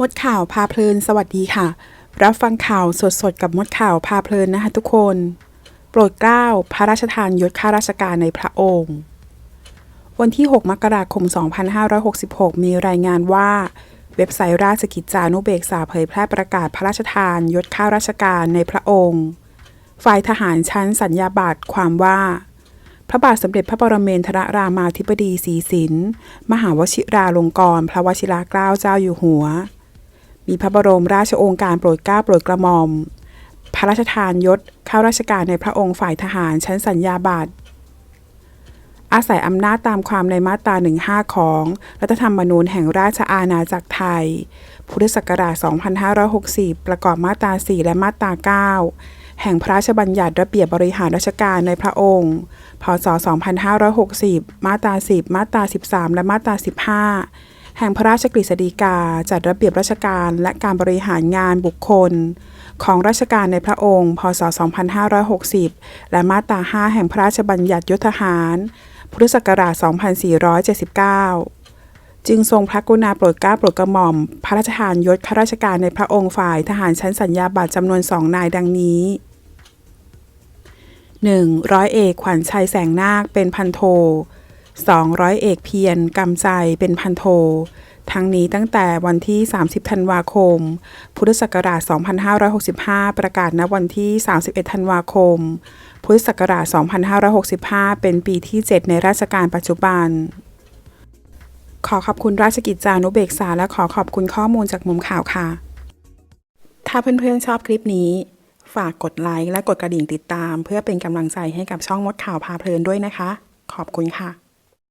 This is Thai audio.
มดข่าวพาเพลิน สวัสดีค่ะ รับฟังข่าวสดๆ กับมดข่าวพาเพลินนะคะทุกคน โปรดเกล้าพระราชทานยศข้าราชการในพระองค์ วันที่ 6 มกราคม 2566 มีรายงานว่า เว็บไซต์ราชกิจจานุเบกษาเผยแพร่ประกาศพระราชทานยศข้าราชการในพระองค์ ฝ่ายทหารชั้นสัญญาบัตรความว่าพระบาทสมเด็จพระปรเมนทรรามาธิบดีศรีสิน มหาวชิราลงกรณ์พระวชิราเกล้าเจ้าอยู่หัว มีพระบรมราชโองการโปรดเกล้าโปรดกระหม่อม พระราชทานยศข้าราชการในพระองค์ฝ่ายทหารชั้นสัญญาบัตรอาศัยอำนาจตามความในมาตรา 15 ของ รัฐธรรมนูญแห่งราชอาณาจักรไทย พุทธศักราช 2560 ประกอบมาตรา 4 และมาตรา 9 แห่งพระราชบัญญัติระเบียบบริหารราชการในพระองค์ พศ 2560 มาตรา 10 มาตรา 13 และมาตรา 15 แห่งพระราชกฤษฎีกาจัดระเบียบราชการและการบริหารงานบุคคล ของราชการในพระองค์ พศ 2560 และมาตรา 5 แห่งพระราชบัญญัติยศทหาร พุทธศักราช 2479 จึงทรงพระกรุณาโปรดเกล้าโปรดกระหม่อม พระราชทานยศข้าราชการในพระองค์ฝ่ายทหารชั้นสัญญาบัตรจำนวนสองนายดังนี้ 1. ร้อยเอกขวัญชัยแสงนาคเป็นพันโท 2. ร้อยเอกเพียรกำใจเป็นพันโท ทั้งนี้ตั้งแต่วันที่ 30 ธันวาคม พุทธศักราช 2565 ประกาศณวันที่ 31 ธันวาคม พุทธศักราช 2565 เป็นปีที่ 7 ในราชการปัจจุบัน ขอขอบคุณราชกิจจานุเบกษา และขอขอบคุณข้อมูลจากมุมข่าวค่ะ ถ้าเพื่อนๆชอบคลิปนี้ฝากกดไลค์และกดกระดิ่งติดตาม เพื่อเป็นกำลังใจให้กับช่องมดข่าวพาเพลินด้วยนะคะ ขอบคุณค่ะ